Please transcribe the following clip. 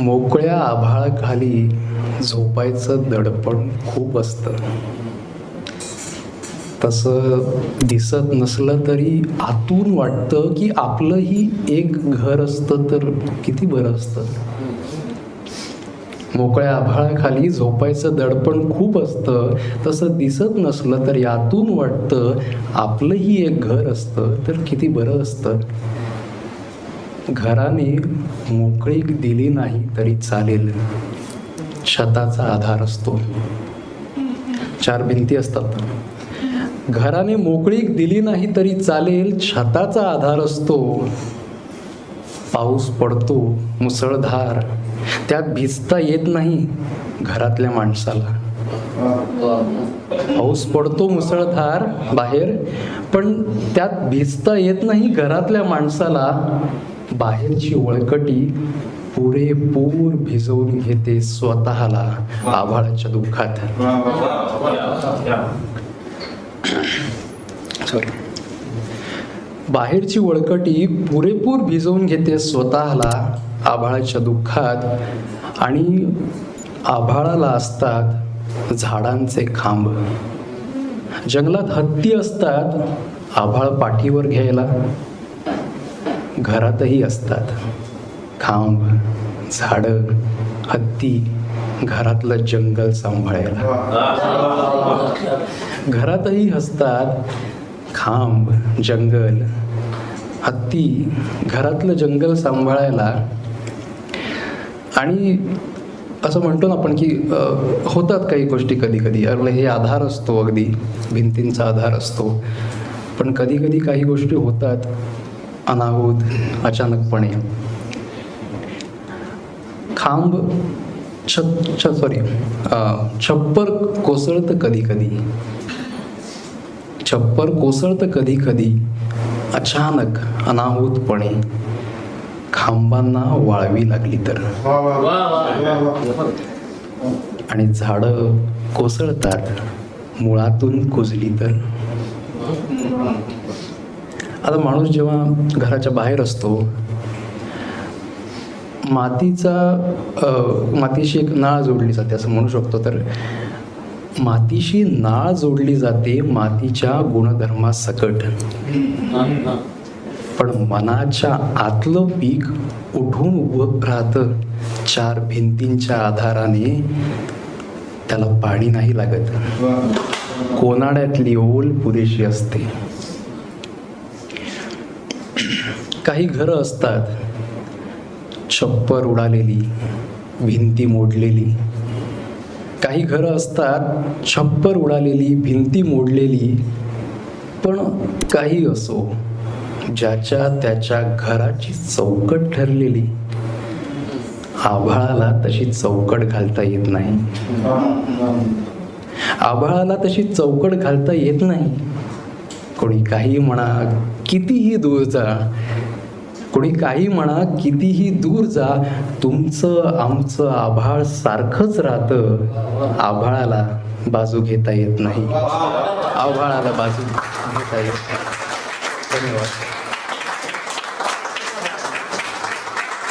मोकळ्या आभाळाखाली झोपायचं दडपण खूप असतं. तसं दिसत नसलं तरी आतून वाटतं की आपलंही एक घर असतं तर किती बरं असतं. मोकळ्या आभाळाखाली झोपायचं दडपण खूप असतं. तसं दिसत नसलं तरी आतून वाटतं आपलंही एक घर असतं तर किती बरं असतं. घराने मोकळीक दिली नाही तरी चालेल. छताचा आधार असतो. चार भिंती असतात. घराने मोकळीक दिली नाही तरी चालेल छताचा आधार असतो. पाऊस पडतो मुसळधार. त्यात भिजता येत नाही घरातल्या माणसाला. पाऊस पडतो मुसळधार बाहेर. पण त्यात भिजता येत नाही घरातल्या माणसाला. बाहेरची वळकटी पुरेपूर भिजवून घेते स्वतःला आभाळाच्या दुःखात. सॉरी बाहेरची वळकटी पुरेपूर भिजवून घेते स्वतःला आभाळाच्या दुःखात आणि आभाळाला असतात झाडांचे खांब. जंगलात हत्ती असतात आभाळ पाठीवर घ्यायला. घरातही असतात. खांब झाडं हत्ती घरातलं जंगल सांभाळायला. घरातही असतात खांब जंगल हत्ती घरातलं जंगल सांभाळायला. आणि असं म्हणतो ना आपण की होतात काही गोष्टी कधी कधी अरे हे आधार असतो अगदी. भिंतींचा आधार असतो. पण कधी कधी काही गोष्टी होतात. अनाहूत अचानकपणे. खांब छ सॉरी छप्पर कोसळतं कधी कधी. छप्पर कोसळतं कधी कधी अचानक अनाहूतपणे खांबांना वाळवी लागली तर. आणि झाडं कोसळतात मुळातून कुजली तर. आता माणूस जेव्हा घराच्या बाहेर असतो मातीचा मातीशी एक नाळ जोडली जाते असं म्हणू शकतो. तर मातीशी नाळ जोडली जाते मातीच्या गुणधर्मासकट. पण मनाच्या आतलं पीक उठून उभं राहतं. चार भिंतींच्या आधाराने त्याला पाणी नाही लागत. कोनाड्यातली ओल पुरेशी असते. काही घरं असतात. छप्पर उडालेली भिंती मोडलेली. काही घरं असतात छप्पर उडालेली भिंती मोडलेली. पण काही असो ज्याच्या त्याच्या घराची चौकट ठरलेली. आभाळाला तशी चौकट घालता येत नाही. आभाळाला तशी चौकट घालता येत नाही. कोणी काही म्हणा कितीही दूर जा. कोणी काही म्हणा कितीही दूर जा. तुमचं आमचं आभाळ सारखंच राहतं. आभाळाला बाजू घेता येत नाही. आभाळाला बाजू घेता येत नाही. धन्यवाद.